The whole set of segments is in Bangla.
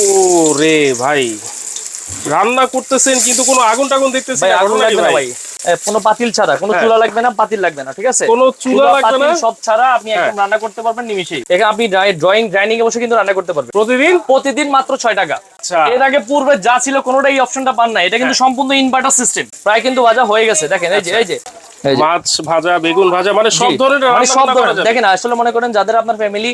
ও রে ভাই রান্না করতেছেন কিন্তু কোনো আগুন টাগুন দেখতেছি ভাই আগুন লাগবে না ভাই? কোনো পাতিল ছাড়া কোনো হ্যাঁ। চুলা লাগবে না পাতিল লাগবে না ঠিক আছে? কোনো চুলা লাগবে না? সব ছাড়া আপনি একদম হ্যাঁ। রান্না করতে পারবেন নিমিশেই এখানে আপনি ড্রয়িং ড্রাইনিং এ বসে কিন্তু রান্না করতে পারবেন। প্রতিদিন? প্রতিদিন মাত্র ছয় টাকা। আচ্ছা। এর আগে পূর্বে যা ছিল কোনোটাই অপশনটা পান না এটা কিন্তু হ্যাঁ। সম্পূর্ণ ইনভার্টার সিস্টেম প্রায় কিন্তু বাজা হয়ে গেছে। দেখেন এই যে এই যে মাছ ভাজা বেগুন ভাজা মানে সব ধরনের মানে সব ধরনের। দেখেন আসলে মনে করেন যাদের আপনার ফ্যামিলি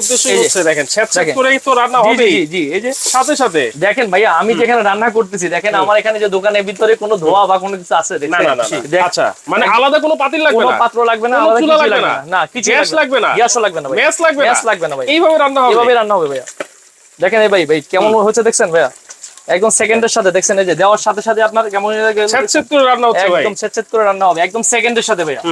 উদ্দেশ্যই হচ্ছে দেখেন দেখেন। করেই তো রান্না হবে জি জি এই যে সাথে সাথে। দেখেন ভাইয়া আমি যেখানে রান্না করতেছি দেখেন আমার এখানে যে দোকানের ভিতরে কোনো ধোয়া বা কোনো কিছু আছে না দেখছেন? না না। আচ্ছা মানে আলাদা কোনো পাতিল লাগবে কোনো না? পাত্র লাগবে না আলাদা কিছু লাগবে না? না। না কিছু গ্যাস লাগবে না? গ্যাসও লাগবে না ভাই গ্যাস লাগবে না? গ্যাস লাগবে না ভাই এইভাবে রান্না হবে। এইভাবে রান্না হবে ভাইয়া। দেখেন এই ভাই ভাই কেমন হচ্ছে দেখছেন ভাইয়া? একদম সেকেন্ডের সাথে দেখছেন এই যে দেওয়ার সাথে সাথে আপনার কেমন হয়ে স্যাঁত করে রান্না হচ্ছে ভাই। একদম সেট করে রান্না হবে একদম সেকেন্ডের সাথে ভাইয়া।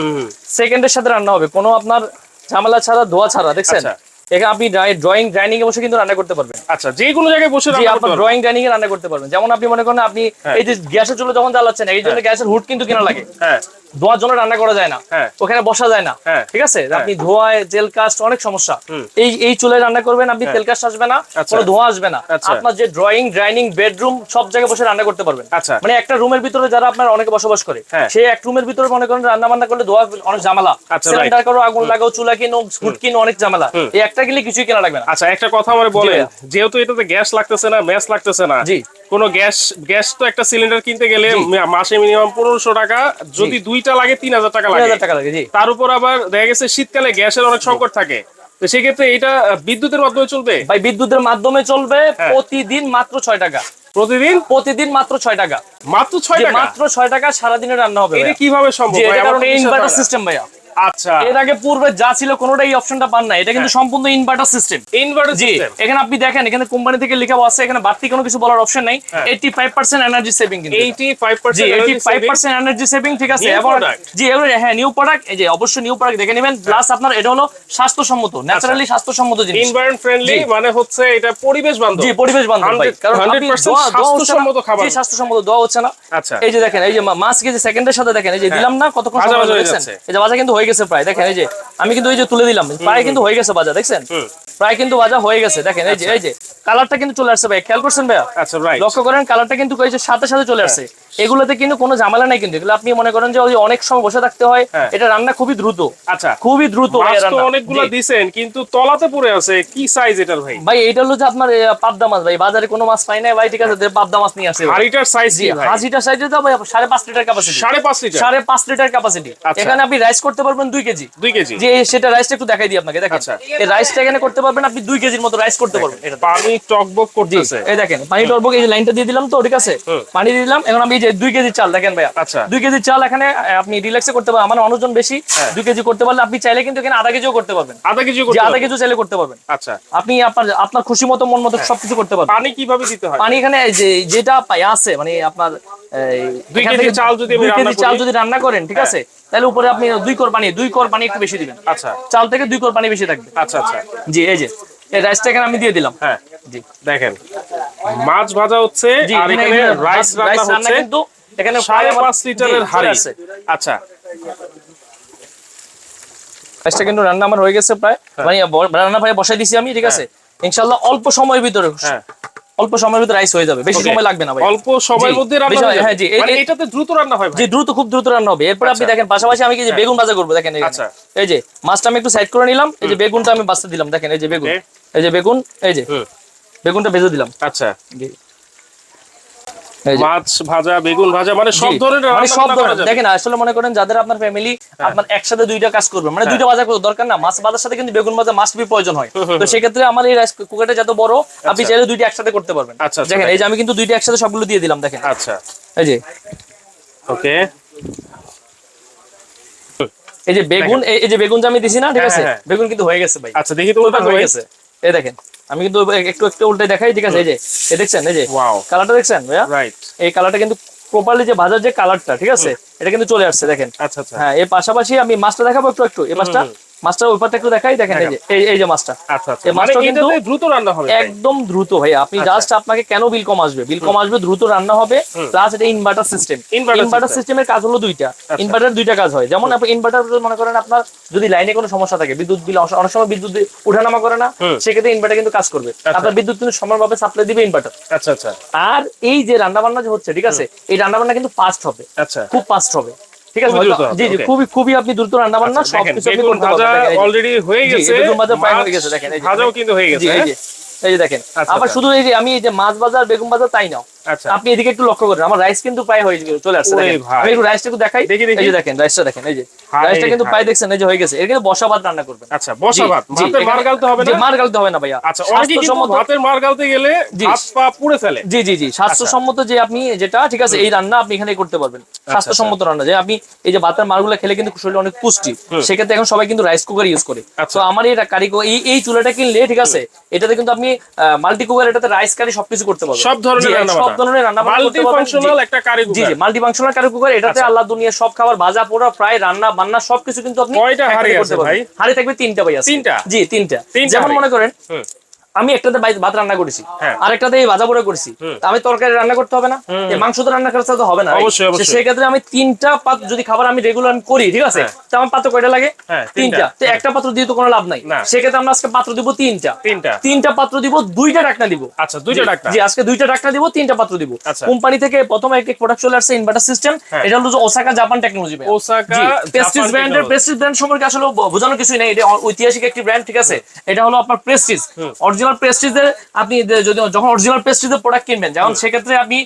সেকেন্ডের সাথে রান্না হবে কোনো আপনার ঝামেলা ছাড়া ধোয়া ছাড়া দেখছেন? আচ্ছা। এখানে আপনি ড্রয়িং গ্রাইন্ডিং এ বসে কিন্তু রান্না করতে পারবেন। আচ্ছা যে কোনো জায়গায় বসে রান্না পারবেন। ড্রয়িং ডাইনিং এ রান্না করতে পারবেন। যেমন আপনি মনে করেন আপনি হ্যাঁ। এই যে গ্যাসের চুলো যখন জ্বালাচ্ছেন এই জন্য গ্যাসের হুড কিন্তু কেনা লাগে। হ্যাঁ। ধোয়ার জন্য রান্না করা যায় না। হ্যাঁ। ওখানে বসা যায় না। হ্যাঁ। ঠিক আছে? আপনি ধোয়ায় জেল কাস্ট অনেক সমস্যা। এই এই চুলায় রান্না করবেন আপনি তেল কাস্ট আসবে না আচ্ছা। কোনো ধোঁয়া আসবে না। আচ্ছা। আপনার যে ড্রয়িং ডাইনিং বেডরুম সব জায়গায় বসে রান্না করতে পারবেন। আচ্ছা। মানে একটা রুমের ভিতরে যারা আপনার অনেকে বসবাস করে হ্যাঁ। সেই এক রুমের ভিতরে মনে করেন রান্না বান্না করলে ধোয়া অনেক ঝামেলা। সিলিন্ডার করো আগুন লাগাও চুলা কিনো হুড কিনো অনেক ঝামেলা। এই একটা গেলে কিছুই কেনা লাগবে না। আচ্ছা একটা কথা আমার ভাইয়া। যেহেতু এটাতে গ্যাস লাগতেছে না ম্যাচ লাগতেছে না জি। কোন গ্যাস গ্যাস তো একটা সিলিন্ডার কিনতে গেলে মাসে মিনিমাম পনেরোশো টাকা যদি দুইটা লাগে তিন হাজার টাকা লাগে। টাকা লাগে জি। তার উপর আবার দেখা গেছে শীতকালে গ্যাসের অনেক সংকট থাকে। তো সেক্ষেত্রে এটা বিদ্যুতের মাধ্যমে চলবে? ভাই বিদ্যুতের মাধ্যমে চলবে হ্যাঁ। প্রতিদিন মাত্র ছয় টাকা। প্রতিদিন? প্রতিদিন মাত্র ছয় টাকা। মাত্র ছয় টাকা? মাত্র ছয় টাকা সারাদিনে রান্না হবে এটা কীভাবে সম্ভব ইনভার্টার সিস্টেম ভাইয়া। আচ্ছা। এর আগে পূর্বে যা ছিল কোনোটাই অপশনটা পান না এটা কিন্তু সম্পূর্ণ ইনভার্টার সিস্টেম ইনভার্টার সিস্টেম এখানে আপনি দেখেন এখানে কোম্পানি থেকে লেখা আছে এখানে বাড়তি কোনো কিছু বলার অপশন নাই। হ্যাঁ। Eighty five percent energy saving কিন্তু 85% জি eighty energy five saving। Percent energy saving ঠিক আছে এবং জি এবার হ্যাঁ নিউ প্রোডাক্ট এই যে অবশ্যই নিউ প্রোডাক্ট দেখে নেবেন। প্লাস আপনার এটা হলো স্বাস্থ্যসম্মত ন্যাচারালি স্বাস্থ্যসম্মত জিনিস। ফ্রেন্ডলি মানে হচ্ছে এটা পরিবেশ বান্ধব। জি পরিবেশ বান্ধব ভাই। কারণ আপনি 100% দোয়া- দোয়া হচ্ছে না। স্বাস্থ্যসম্মত খাবার। জি স্বাস্থ্যসম্মত দোয়া হচ্ছে না। আচ্ছা। এই যে দেখেন এই যে মা- মাছ কেজি সেকেন্ডের সাথে দেখেন এই যে দিলাম না কতক্ষণ সময় হয়ে। এই যে ভাজা কিন্তু হয়ে গেছে প্রায়। দেখেন এই যে আমি কিন্তু এই যে তুলে দিলাম। প্রায় কিন্তু হয়ে গেছে বাজা দেখছেন? প্রায় কিন্তু বাজা হয়ে গেছে। দেখেন এই যে এই যে কালারটা কিন্তু চলে আসছে ভাই। খেয়াল করছেন ভাইয়া? আচ্ছা লক্ষ্য করেন কালারটা কিন্তু সাথে সাথে চলে আসছে। এগুলোতে কিন্তু কোনো ঝামেলা নাই কিন্তু। এগুলো আপনি মনে করেন যে অনেক সময় বসে থাকতে হয়। হ্যাঁ। এটা রান্না খুবই দ্রুত। আচ্ছা। খুবই দ্রুত অনেকগুলো। দিছেন কিন্তু তলাতে পড়ে আছে কি সাইজ এটার ভাই? ভাই এটা হলো যে আপনার পাবদা মাছ ভাই। বাজারে কোনো মাছ পাই না ভাই ঠিক আছে পাবদা মাছ নিয়ে আসে। হাড়িটার সাইজ জি কি ভাই? সাইজে সাড়ে পাঁচ লিটার ক্যাপাসিটি সাড়ে পাঁচ লিটার? সাড়ে পাঁচ লিটার ক্যাপাসিটি আচ্ছা। এখানে আপনি রাইস করতে পারবেন দুই কেজি। দুই কেজি। যে সেটা রাইসটা একটু দেখাই দিই আপনাকে দেখেন। আচ্ছা। এই রাইসটা এখানে করতে পারবেন আপনি দুই কেজির মতো রাইস করতে পারবেন। পানি টকবক করতেছে। এই দেখেন পানি টরবক এই লাইনটা দিয়ে দিলাম তো ঠিক আছে? পানি দিয়ে দিলাম এখন আমি এই যে দুই কেজি চাল দেখেন ভাইয়া। আচ্ছা। দুই কেজি চাল এখানে আপনি রিল্যাক্সে করতে পারবেন। আমার অনুজন বেশি হ্যাঁ। দুই কেজি করতে পারলে আপনি চাইলে কিন্তু এখানে আধা কেজিও করতে পারবেন। আধা কেজি করতে আধা হবে? কেজি চাইলে করতে পারবেন। আচ্ছা। আপনি আপনার আপনার খুশি মতো মন মতো সবকিছু করতে পারবেন। পানি কীভাবে দিতে হয়? পানি এখানে যে যেটা আছে মানে আপনার দুই কেজি চাল যদি চাল যদি রান্না করেন ঠিক আছে? তাহলে উপরে আপনি দুই কর পানি দুই কর পানি একটু বেশি দিবেন। আচ্ছা। চাল থেকে দুই কর পানি বেশি থাকবে। আচ্ছা আচ্ছা। জি এই যে। এই রাইসটা এখানে আমি দিয়ে দিলাম। হ্যাঁ জি। দেখেন মাছ ভাজা হচ্ছে আর এখানে- রাইস রান্না হচ্ছে কিন্তু এখানে সাড়ে পাঁচ লিটারের হাড়ি। আসছে। আচ্ছা। রাইসটা কিন্তু রান্না আমার হয়ে গেছে প্রায়। মানে রান্না বসাই দিছি আমি ঠিক আছে? ইনশাআল্লাহ অল্প সময়ের ভিতরে হ্যাঁ। অল্প সময়ের ভিতরে রাইস হয়ে যাবে। বেশি সময় লাগবে না ভাই। অল্প সময়ের মধ্যে রান্না হয়ে যাবে? হ্যাঁ, জি, মানে এটাতে দ্রুত রান্না হয় ভাই। জি দ্রুত খুব দ্রুত রান্না হবে। এরপর আপনি আচ্ছা। দেখেন পাশাপাশি আমি কি যে বেগুন ভাজা করব দেখেন। আচ্ছা। এই যে মাছটা আমি একটু সাইড করে নিলাম। এই যে বেগুনটা আমি বাঁচতে দিলাম দেখেন এই যে বেগুন. এই যে বেগুন এই যে। বেগুনটা ভেজে দিলাম। আচ্ছা। মাছ ভাজা বেগুন ভাজা মানে সব ধরনের মানে সব ধরনের। দেখেন আসলে মনে করেন যাদের আপনার ফ্যামিলি আপনার একসাথে দুইটা কাজ করবে মানে দুইটা বাজার করতে দরকার না। মাছ বাজার সাথে কিন্তু বেগুন ভাজা মাস্ট বি প্রয়োজন হয়। তো সেক্ষেত্রে আমার এই রাইস কুকারটা যত বড় আপনি চাইলে দুইটা একসাথে করতে পারবেন। আচ্ছা, আচ্ছা, দেখেন এই যে আমি কিন্তু দুইটা একসাথে সবগুলো দিয়ে দিলাম দেখেন। আচ্ছা। এই যে। ওকে। এই যে বেগুন এই যে বেগুন যে আমি দিছি না ঠিক হ্যাঁ, আছে? হ্যাঁ। বেগুন কিন্তু হয়ে গেছে ভাই। আচ্ছা দেখি তো হয়ে গেছে। এই দেখেন আমি কিন্তু একটু একটু উল্টে দেখাই ঠিক আছে? এই যে এই দেখছেন এই যে কালারটা দেখছেন ভাইয়া? রাইট এই কালারটা কিন্তু প্রপারলি যে ভাজার যে কালারটা ঠিক আছে? এটা কিন্তু চলে আসছে দেখেন। আচ্ছা আচ্ছা। হ্যাঁ এর পাশাপাশি আমি মাছটা দেখাবো একটু একটু। এই মাছটা মাছটার ওই পাটটা একটু দেখাই দেখেন এই যে এই যে মাছটা। আচ্ছা আচ্ছা। এই মানে মাছটা কিন্তু দ্রুত রান্না হবে একদম দ্রুত ভাই। আপনি আচ্ছা। জাস্ট আপনাকে কেন বিল কম আসবে? বিল কম আসবে দ্রুত রান্না হবে প্লাস এটা ইনভার্টার সিস্টেম ইনভার্টার সিস্টেমের কাজ হলো দুইটা। ইনভার্টার দুইটা কাজ হয়। যেমন আপনি ইনভার্টার মনে করেন আপনার যদি লাইনে কোনো সমস্যা থাকে বিদ্যুৎ বিল অনেক সময় বিদ্যুৎ বিল ওঠানামা করে না সেক্ষেত্রে ইনভার্টার কিন্তু কাজ করবে। আপনার বিদ্যুৎ কিন্তু সমানভাবে সাপ্লাই দিবে ইনভার্টার আচ্ছা আচ্ছা। আর এই যে রান্না বান্না যে হচ্ছে ঠিক আছে? এই রান্না বান্না কিন্তু ফাস্ট হবে। আচ্ছা। খুব ফাস্ট হবে। ঠিক আছে জি জি খুবই খুবই আপনি দ্রুত রান্না বান্না সবকিছু সব কিছু আপনি করতে পারবেন অলরেডি হয়ে গেছে বেগুন ভাজা প্রায় হয়ে গেছে, দেখেন, এই যে। ভাজাও কিন্তু হয়ে গেছে এই হ্যাঁ? যে দেখেন আচ্ছা, আবার আচ্ছা। শুধু এই যে আমি এই যে মাছ বাজার বেগুন বাজার তাই নাও আচ্ছা আপনি এদিকে একটু লক্ষ্য করেন আমার রাইস কিন্তু প্রায় হয়ে চলে আসছে। আমি একটু রাইসটা একটু দেখাই। দেখি, দেখি। এই যে দেখেন রাইসটা দেখেন এই যে। রাইসটা কিন্তু। প্রায় দেখছেন এই যে হয়ে গেছে। এর কিন্তু বসা ভাত রান্না করবেন। আচ্ছা বসা ভাত ভাতের মার গালতে হবে না? মার গালতে হবে না ভাইয়া। আচ্ছা অনেকে কিন্তু ভাতের মার গালতে গেলে হাত পা পুড়ে ফেলে। জি জি জি। স্বাস্থ্যসম্মত যে আপনি যেটা ঠিক আছে এই রান্না আপনি এখানে করতে পারবেন। আচ্ছা, স্বাস্থ্যসম্মত রান্না। যে আপনি এই যে ভাতের মারগুলো খেলে কিন্তু শরীরে অনেক পুষ্টি। সেক্ষেত্রে এখন সবাই কিন্তু রাইস কুকার ইউজ করে। আচ্ছা। তো আমার এটা কারিগর এই এই চুলাটা কিনলে ঠিক আছে এটাতে কিন্তু আপনি মাল্টি কুকার এটাতে রাইস কারি সবকিছু করতে পারবেন। সব ধরনের রান্না ধরনের রান্না মাল্টি ফাংশনাল একটা কারি জি কুকার জি মাল্টি ফাংশনাল কারি কুকার এটাতে আচ্ছা। আল্লাহ দুনিয়ার সব খাবার ভাজা পোড়া ফ্রাই রান্না বান্না সবকিছু কিন্তু আপনি কয়টা হাড়ি আছে। ভাই? হাঁড়ি থাকবে তিনটা ভাই আছে তিনটা? জি তিনটা তিনটা যেমন মনে করেন। আমি একটাতে ভাত রান্না করেছি। হ্যাঁ। আরেকটাতে ভাজা পোড়া করেছি। আমি তরকারি রান্না করতে হবে না? মাংস তো রান্না করতে হবে না অবশ্যই, অবশ্যই। সেই ক্ষেত্রে আমি তিনটা পাত্র যদি খাবার আমি রেগুলার করি ঠিক আছে? হ্যাঁ। তো আমার পাত্র কয়টা লাগে? হ্যাঁ, তিনটা। তো একটা পাত্র দিয়ে তো কোনো লাভ নাই। সেক্ষেত্রে আমরা আজকে পাত্র দিব তিনটা। তিনটা। তিনটা পাত্র দিব দুইটা ডাকনা দিব। আচ্ছা দুইটা ডাক্তার জি আজকে দুইটা ডাকনা দিব তিনটা পাত্র দিব। আচ্ছা। কোম্পানি থেকে প্রথমে এক প্রোডাক্ট চলে আসছে ইনভার্টার সিস্টেম। এটা হলো Osaka Japan technology Osaka Prestige ব্র্যান্ডের প্রেস্টিজ ব্র্যান্ড সম্পর্কে আসলে ব- বোঝানোর কিছুই নেই। এটা ঐতিহাসিক একটি ব্র্যান্ড ঠিক আছে? এটা হলো আপনার প্রেস্টিজ অরিজিনাল প্রেস্টিজের আপনি যদি যখন অরিজিনাল প্রেস্টিজের প্রোডাক্ট কিনবেন যেমন সেক্ষেত্রে আপনি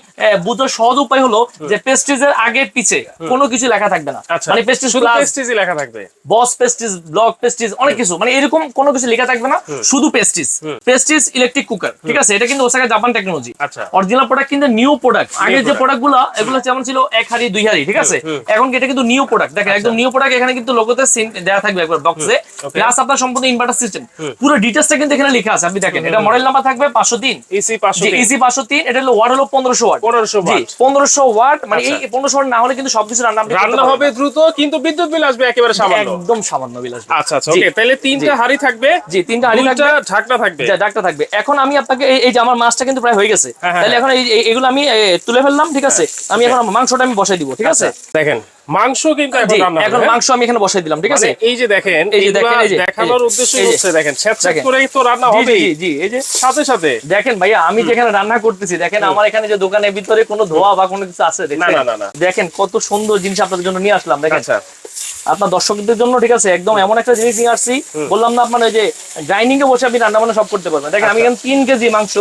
বুঝার সহজ উপায় হলো যে প্রেস্টিজের আগে পিছে কোনো কিছু লেখা থাকবে না। আচ্ছা। মানে প্রেস্টিজ শুধু প্লাস প্রেস্টিজই লেখা থাকবে। বস পেস্টিস ব্লক পেস্টিস অনেক কিছু। মানে এরকম কোনো কিছু লেখা থাকবে না শুধু পেস্টিস পেস্টিস ইলেকট্রিক কুকার ঠিক আছে? এটা কিন্তু ওসাকা জাপান টেকনোলজি আচ্ছা। অরিজিনাল প্রোডাক্ট কিন্তু নিউ প্রোডাক্ট আগে যে product। প্রোডাক্টগুলো এগুলো যেমন ছিল এক হাড়ি দুই হাড়ি ঠিক আছে? এখন এটা কিন্তু নিউ প্রোডাক্ট দেখেন একদম নিউ প্রোডাক্ট এখানে কিন্তু লোগোতে দেওয়া থাকবে একবার বক্সে প্লাস আপনার সম্পূর্ণ ইনভার্টার সিস্টেম পুরো ডিটেলসটা কিন্তু এখানে লেখা আছে। আপনি দেখেন এটা মডেল নাম্বার থাকবে পাঁচশো তিন। পাঁচশো ইসি পাঁচশো তিন এটা হলো ওয়াট হলো পনেরোশো ওয়াট 1500 জি পনেরোশো ওয়াট মানে এই আচ্ছা। পনেরোশো ওয়াট না হলে কিন্তু সবকিছু রান্না রান্না হবে দ্রুত কিন্তু বিদ্যুৎ বিল আসবে একেবারে সামান্য। একদম সামান্য বিল আসবে। আচ্ছা আচ্ছা ওকে তাহলে তিনটা হাড়ি থাকবে। জি তিনটা হাঁড়ি থাকবে। ঢাকনা থাকবে। যা থাকবে। এখন আমি আপনাকে এই- এই যে আমার মাছটা কিন্তু প্রায় হয়ে গেছে। হ্যাঁ, হ্যাঁ, তাহলে এখন এই- এই- এগুলো আমি তুলে ফেললাম ঠিক আছে? আমি এখন মাংসটা আমি বসাই দিব ঠিক আছে? দেখেন। মাংস কিন্তু এখন? মাংস আমি এখানে বসাই দিলাম ঠিক আছে? মানে এই যে দেখেন এই যে দেখেন, এই যে, দেখানোর উদ্দেশ্য হচ্ছে দেখেন স্যাঁত করেই তো রান্না হবে জি জি এই যে সাথে সাথে। দেখেন ভাইয়া আমি যেখানে রান্না করতেছি দেখেন আমার এখানে যে দোকানের ভিতরে কোনো ধোয়া বা কোনো কিছু আছে দেখছেন? না, না, না। দেখেন কত সুন্দর জিনিস আপনাদের জন্য নিয়ে আসলাম দেখেন। আচ্ছা। আপনার দর্শকদের জন্য ঠিক আছে? একদম এমন একটা জিনিস নিয়ে আসছি। বললাম না আপনার ওই যে ডাইনিং এ বসে আপনি রান্না বান্না সব করতে পারবেন। দেখেন আমি আচ্ছা। এখানে তিন কেজি মাংস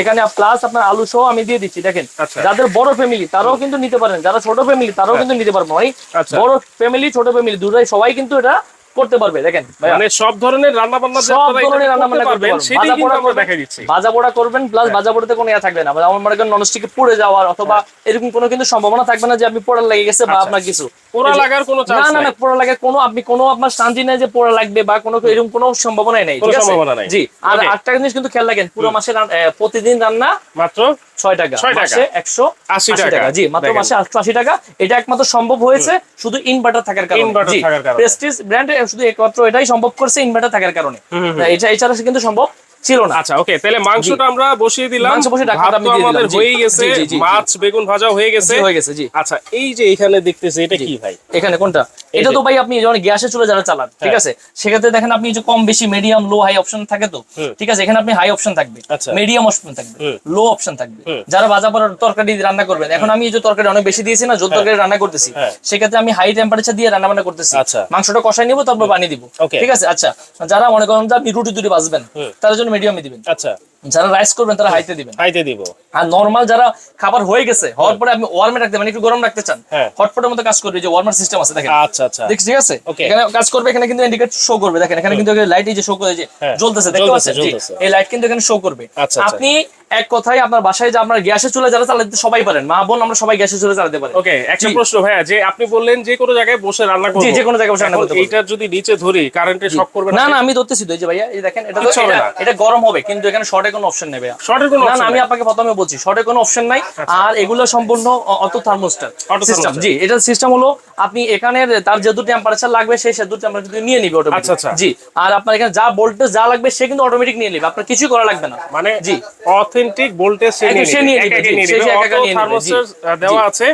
এখানে প্লাস আপনার আলু সহ আমি দিয়ে দিচ্ছি দেখেন। আচ্ছা। যাদের বড় ফ্যামিলি তারাও কিন্তু নিতে পারেন। যারা ছোট ফ্যামিলি তারাও কিন্তু নিতে পারবেন। ভাই আচ্ছা। বড় ফ্যামিলি ছোট ফ্যামিলি দুটাই সবাই কিন্তু এটা করতে পারবে দেখেন মানে সব ধরনের রান্না বান্না সব ধরনের রান্না বান্না করতে পারবেন সেটাই কিন্তু আমরা করবেন দেখা দিচ্ছি। ভাজা পোড়া করবেন প্লাস ভাজা পোড়াতে কোনো ইয়া থাকবে না। মানে আমার মনে করেন ননস্টিকে পুড়ে যাওয়ার অথবা এরকম কোনো কিন্তু সম্ভাবনা থাকবে না যে আপনি পোড়া লেগে গেছে বা আপনার কিছু। আচ্ছা। পোড়া লাগার কোনো না চান্স না না নাই। পোড়া লাগে কোনো আপনি কোনো আপনার শান্তি নাই যে পোড়া লাগবে বা কোনো এরকম কোনো সম্ভাবনাই নাই ঠিক আছে? সম্ভাবনা নাই। জি আর আটটা জিনিস কিন্তু খেয়াল রাখেন পুরো মাসে প্রতিদিন রান্না মাত্র ছয় টাকা। মাসে একশো আশি টাকা। জি মাত্র মাসে একশো আশি টাকা। এটা একমাত্র সম্ভব হয়েছে শুধু ইনভার্টার থাকার কারণে। Inverter থাকার কারণে। প্রেস্টিজ ব্র্যান্ড শুধু একমাত্র এটাই সম্ভব করছে ইনভার্টার থাকার কারণে। এটা এছাড়া কিন্তু সম্ভব ছিল না। আচ্ছা ওকে তাহলে মাংসটা আমরা বসিয়ে দিলাম। মাংস দিয়ে আমাদের জি। গেছে। মাছ বেগুন ভাজা হয়ে গেছে। হয়ে গেছে জি। আচ্ছা এই যে এখানে দেখতেছি এটা কি ভাই? এখানে কোনটা? এটা তো ভাই আপনি যখন গ্যাসে চলে যারা চালান ঠিক হ্যাঁ। আছে? সেক্ষেত্রে দেখেন আপনি যে কম বেশি মিডিয়াম লো হাই অপশন থাকে তো? ঠিক আছে এখানে আপনি হাই অপশন থাকবে। আচ্ছা। মিডিয়াম অপশন থাকবে। লো অপশন থাকবে। যারা ভাজা পড়ার তরকারি রান্না করবেন এখন আমি যে তরকারি অনেক বেশি দিয়েছি না জল তরকারি রান্না করতেছি। হ্যাঁ। সেক্ষেত্রে আমি হাই টেম্পারেচার দিয়ে রান্না বান্না করতেছি। আচ্ছা। মাংসটা কষাই নিব তারপর পানি দিব. ঠিক আছে? আচ্ছা যারা মনে করেন যে আপনি রুটি দুটি বাজবেন হুম। তার জন্য মিডিয়ামে দিবেন। আচ্ছা। যারা রাইস করবেন তারা হাইতে দিবেন। খাইতে দিব। আর নরমাল যারা খাবার হয়ে গেছে হওয়ার পরে আপনি ওয়ার্মে রাখতে মানে একটু গরম রাখতে চান হ্যাঁ। হটপটের মতো কাজ করবে যে ওয়ার্মার সিস্টেম আছে দেখেন। আচ্ছা আচ্ছা। দেখছি ঠিক আছে? এখানে কাজ করবে এখানে কিন্তু ইন্ডিকেট শো করবে দেখেন এখানে কিন্তু লাইট এই যে শো করে যে হ্যাঁ, জ্বলতেছে দেখতে পাচ্ছেন? এই লাইট কিন্তু এখানে শো করবে। আচ্ছা, আচ্ছা। আপনি এক কথায় আপনার বাসায় যে আপনার গ্যাসে চুলা যারা চালাতে সবাই পারেন মা বোন আমরা সবাই গ্যাসে চুলা চালাতে পারি। ওকে একটা প্রশ্ন ভাইয়া যে আপনি বললেন যে কোনো জায়গায় বসে রান্না করব যে কোনো জায়গায় বসে রান্না করতে। এইটার যদি নিচে ধরি কারেন্টে শক করবে না? না আমি ধরতেছি তো এই যে ভাইয়া এই দেখেন এটা তো এটা- গরম হবে কিন্তু এখানে শর্টে কোনো অপশন নেই ভাইয়া। শর্টের কোনো না না আমি আপনাকে প্রথমে বলছি শর্টে কোনো অপশন নাই। আর এগুলো সম্পূর্ণ অটো থার্মোস্টার সিস্টেম জি এটা সিস্টেম হলো আপনি এখানে তার যেহেতু টেম্পারেচার লাগবে সেই সেহেতু টেম্পারেচার নিয়ে নিবে অটোমেটিক আচ্ছা, আচ্ছা। জি আর আপনার এখানে যা ভোল্টেজ যা লাগবে সে কিন্তু অটোমেটিক নিয়ে নিবে। আপনার কিছুই করা লাগবে না। মানে জি। অথেন্টিক ভোল্টেজ সে নিয়ে সে নিবে, সে নিবে। সে নিয়ে নিবে, thermostat, দেওয়া আছে।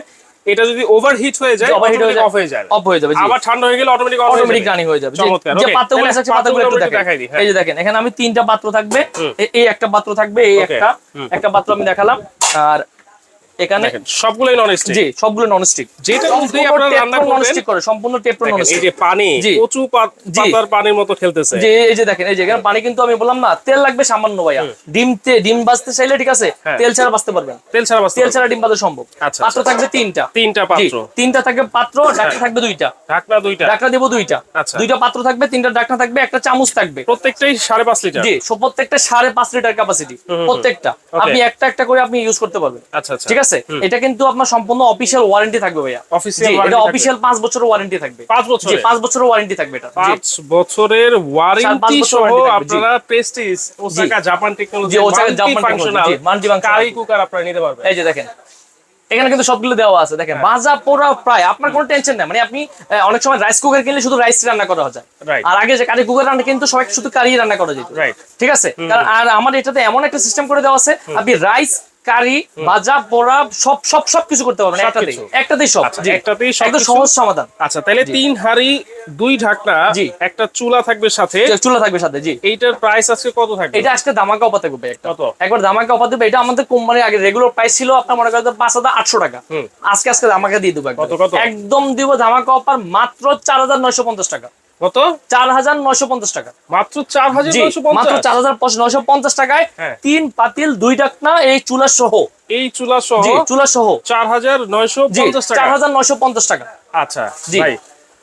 এটা যদি ওভারহিট হয়ে যায় overheat হয়ে অফ হয়ে যায়। অফ হয়ে যাবে আবার ঠান্ডা হয়ে গেলে অটোমেটিক অটোমেটিক রানিং হয়ে যাবে যে- পাত্রগুলো আছে পাত্রগুলো একটু দেখাই হ্যাঁ। এই যে দেখেন এখানে আমি তিনটা পাত্র থাকবে এই একটা পাত্র থাকবে এই একটা একটা পাত্র আমি দেখালাম আর এখানে সবগুলোই নন স্টিক জি সবগুলো নন স্টিক যেটার আপনারা রান্না নন করবেন করে সম্পূর্ণ টেপটন নন দেখেন, এই যে পানি জি। জি। পাতার পানির মতো খেলতেছে। যে এই যে দেখেন এই যে এখানে পানি কিন্তু আমি বললাম না তেল লাগবে সামান্য ভাইয়া। ডিম তে- ডিম বাজতে চাইলে ঠিক আছে হ্যাঁ। তেল ছাড়া পারবেন। তেল ছাড়া তেল ছাড়া ডিম বাজা সম্ভব। আচ্ছা, পাত্র আচ্ছা। থাকবে তিনটা তিনটা পাত্র। তিনটা থাকবে পাত্র ডাকনা থাকবে দুইটা। ঢাকনা দুইটা। ডাকনা দেবো দুইটা। আচ্ছা। দুইটা পাত্র থাকবে তিনটা ডাকনা থাকবে একটা চামচ থাকবে। প্রত্যেকটাই সাড়ে পাঁচ লিটার। জি প্রত্যেকটা সাড়ে পাঁচ লিটার ক্যাপাসিটি প্রত্যেকটা। আপনি একটা একটা করে আপনি ইউজ করতে পারবেন। আচ্ছা আচ্ছা। ঠিক আছে? এটা কিন্তু আপনার সম্পূর্ণ অফিসিয়াল ওয়ারেন্টি থাকবে ভাইয়া। জি, warranty এটা অফিসিয়াল পাঁচ বছরের ওয়ারেন্টি থাকবে। পাঁচ জি বছরের? পাঁচ বছরের ওয়ারেন্টি থাকবে এটা। জি। পাঁচ বছরের ওয়ারেন্টি সহ জি। আপনারা Prestige Osaka Japan technology Osaka Japan জি, multi-functional। কারি কুকার আপনারা নিতে পারবেন। এই যে দেখেন এখানে কিন্তু সবগুলো দেওয়া আছে। দেখেন হ্যাঁ। ভাজা পোড়া প্রায় আপনার কোনো টেনশন নাই। মানে আপনি অনেক সময় রাইস কুকার কিনলে শুধু রাইস রান্না করা যায় আর আগে যে কারি কুকার রান্না কিন্তু সবাই শুধু কারি রান্না করা যেত। ঠিক আছে? কারণ আর আমার এটাতে এমন একটা সিস্টেম করে দেওয়া আছে আপনি রাইস কারি ভাজা পোড়া সব সব সব কিছু করতে পারবেন একটাতেই। একটাতেই সব আচ্ছা। একটাতেই একদম সবকিছু। সহজ সমাধান আচ্ছা তাহলে তিন হাড়ি দুই ঢাকনা জি। একটা চুলা থাকবে সাথে চুলা থাকবে সাথে জি এইটার প্রাইস আজকে কত থাকবে এটা আজকে দামাকা অফার থাকবে একটা কত? একবার দামাকা অফার দেবে এটা আমাদের কোম্পানির আগে রেগুলার প্রাইস ছিল আপনার মনে করেন পাঁচ হাজার আটশো টাকা আজকে আজকে দামাকা দিয়ে দেবো কত, কত? একদম দিব দামাকা অফার মাত্র চার হাজার নয়শো পঞ্চাশ টাকা কত? চার হাজার নয়শো পঞ্চাশ টাকা। মাত্র চার হাজার মাত্র পঞ্চাশ? চার হাজার নয়শো পঞ্চাশ টাকায় হ্যাঁ। তিন পাতিল দুই ডাকনা এই চুলা সহ এই চুলা সহ জি চুলা সহ চার হাজার নয়শো পঞ্চাশ চার টাকা। হাজার নয়শো পঞ্চাশ টাকা। আচ্ছা জি।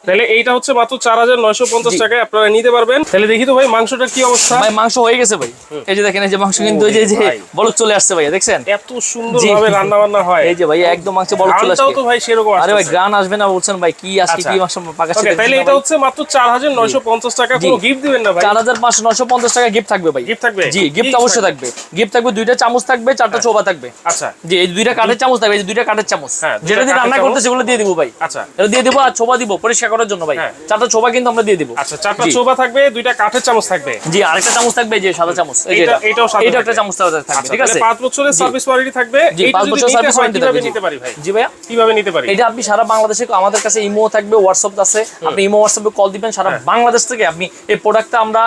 ভাই তাহলে এইটা হচ্ছে মাত্র চার হাজার নয়শো পঞ্চাশ টাকায় আপনারা নিতে পারবেন। তাহলে দেখি তো ভাই মাংসটার কি অবস্থা? ভাই মাংস হয়ে গেছে ভাই। এই যে দেখেন এই যে মাংস কিন্তু এই যে- ভাই। বলক চলে আসছে ভাইয়া দেখছেন? এত সুন্দর ভাবে রান্না বান্না হয়। এই যে ভাই একদম মাংস বলক চলে আসছে। তো ভাই সেরকম আরে ভাই। গ্রান আসবে না বলছেন ভাই কি আজকে আচ্ছা। কি মাংস পাকাচ্ছে তাহলে এটা হচ্ছে মাত্র চার হাজার নয়শো পঞ্চাশ টাকা। কোনো গিফট দিবেন না ভাই? চার হাজার পাঁচশো নশো পঞ্চাশ টাকা গিফট থাকবে ভাই। গিফট থাকবে? জি গিফট অবশ্যই থাকবে। গিফট থাকবে দুইটা চামচ থাকবে চারটা চোবা থাকবে। আচ্ছা। জি এই দুইটা কাঠের চামচ থাকবে এই দুইটা কাঠের চামচ। হ্যাঁ, যেটা দিয়ে রান্না করতে সেগুলো দিয়ে দিব ভাই। আচ্ছা। এটা দিয়ে দিব আর ছোবা দিব পরিষ্কার করার জন্য ভাই। হ্যাঁ। চারটা ছোবা কিন্তু আমরা দিয়ে দিব। আচ্ছা চারটা। চোবা থাকবে দুইটা কাঠের চামচ থাকবে। জি আরেকটা চামচ থাকবে যে সাদা চামচ এটা। এইটাও সাদা এইটা একটা চামচ থাকবে আচ্ছা, ঠিক আছে? পাঁচ বছরের সার্ভিস ওয়ারেন্টি থাকবে। জি এইটা পাঁচ যদি বছর নিতে সার্ভিস ওয়ারেন্টি থাকবে। নিতে পারি ভাই? জি ভাইয়া? কীভাবে নিতে পারি? এটা আপনি সারা বাংলাদেশে আমাদের কাছে ইমো থাকবে হোয়াটসঅ্যাপ আছে। আপনি ইমো হোয়াটসঅ্যাপে কল দিবেন সারা হ্যাঁ। বাংলাদেশ থেকে আপনি এই প্রোডাক্টটা আমরা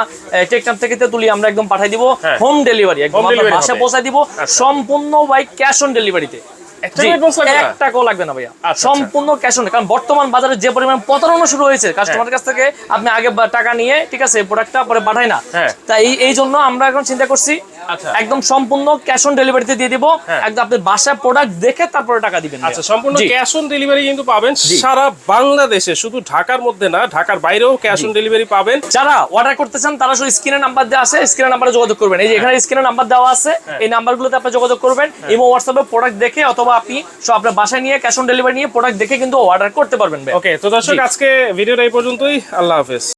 টেকনাম থেকে তুলি আমরা একদম পাঠিয়ে দিব। হ্যাঁ। হোম ডেলিভারি একদম delivery বাসায় পৌঁছাই দিব। আচ্ছা। সম্পূর্ণ বাই ক্যাশ অন ডেলিভারিতে একটা অ্যাডভান্স লাগবে না? এক টাকাও লাগবে না ভাইয়া। সম্পূর্ণ ক্যাশ অন কারণ বর্তমান বাজারে যে পরিমাণ প্রতারণা শুরু হয়েছে কাস্টমারের কাছ থেকে আপনি আগে টাকা নিয়ে ঠিক আছে প্রোডাক্টটা পরে পাঠায় না। হ্যাঁ। তাই এই- এই জন্য আমরা এখন চিন্তা করছি। একদম সম্পূর্ণ ক্যাশ অন ডেলিভারিতে দিয়ে দিব। হ্যাঁ। একদম আপনি বাসায় প্রোডাক্ট দেখে তারপরে টাকা দিবেন আচ্ছা সম্পূর্ণ ক্যাশ অন ডেলিভারি কিন্তু পাবেন সারা বাংলাদেশে শুধু ঢাকার মধ্যে না ঢাকার বাইরেও ক্যাশ অন ডেলিভারি পাবেন। যারা অর্ডার করতে চান তারা শুধু স্ক্রিনে নাম্বার দেওয়া আছে স্ক্রিনে নাম্বারে যোগাযোগ করবেন। এই যে এখানে স্ক্রিনে নাম্বার দেওয়া আছে হ্যাঁ। এই নাম্বারগুলোতে আপনি যোগাযোগ করবেন ইমো হোয়াটসঅ্যাপে প্রোডাক্ট দেখে অথবা আপনি সব আপনার বাসায় নিয়ে ক্যাশ অন ডেলিভারি নিয়ে প্রোডাক্ট দেখে কিন্তু অর্ডার করতে পারবেন। ওকে তো দর্শক। আজকে ভিডিওটা এই পর্যন্তই আল্লাহ হাফেজ